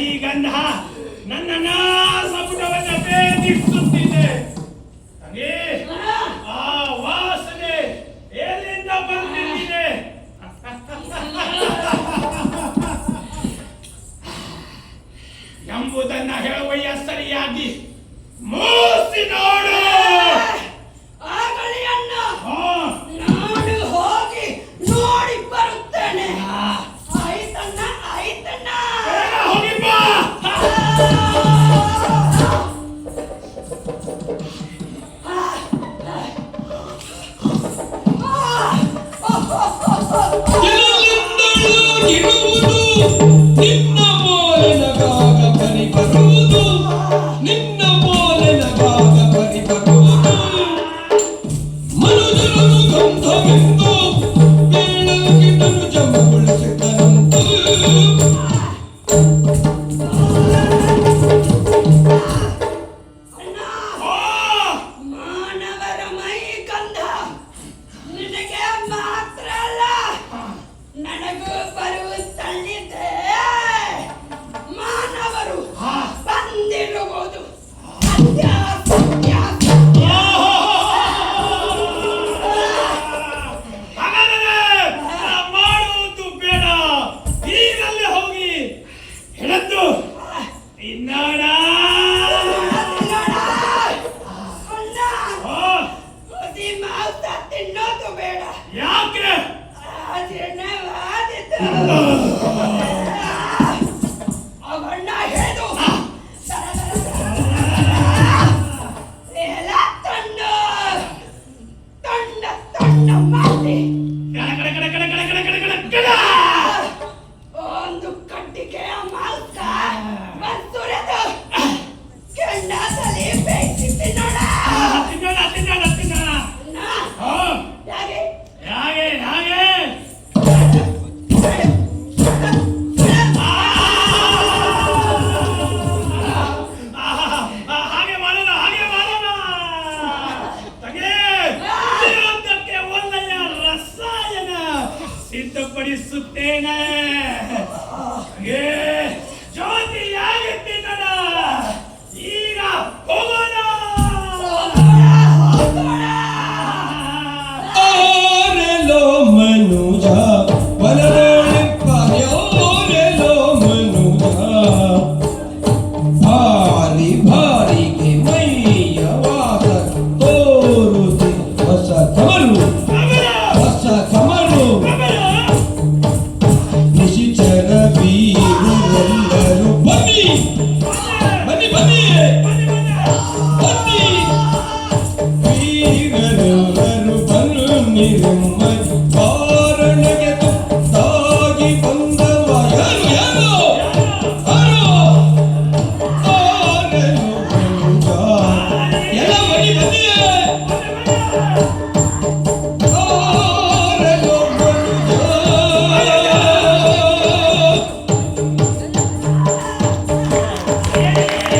ಈ ಗಂಧ ನನ್ನನ್ನ ಸಪುಟವನ್ನ ಬೇದಿಸುತ್ತಿದೆ ತಂಗಿ ಆ ವಾಸನೆ ಎಲ್ಲಿಂದ ಬರ್ತಿದ್ದಿದೆ ಎಂಬುದನ್ನ ಹೇಳುವಯ್ಯ ಸರಿಯಾಗಿ. ಮೂ નહોતો બેડા યા કે આજે ને વાત તો ಇದ್ದಪಡಿ ಸುತ್ತೇನೆ ಏ ಜ್ಯೋತಿ ಯಾಗಿತ್ತಿನ ಈಗ ಹೋಗೋಣ ಮನುಜಾ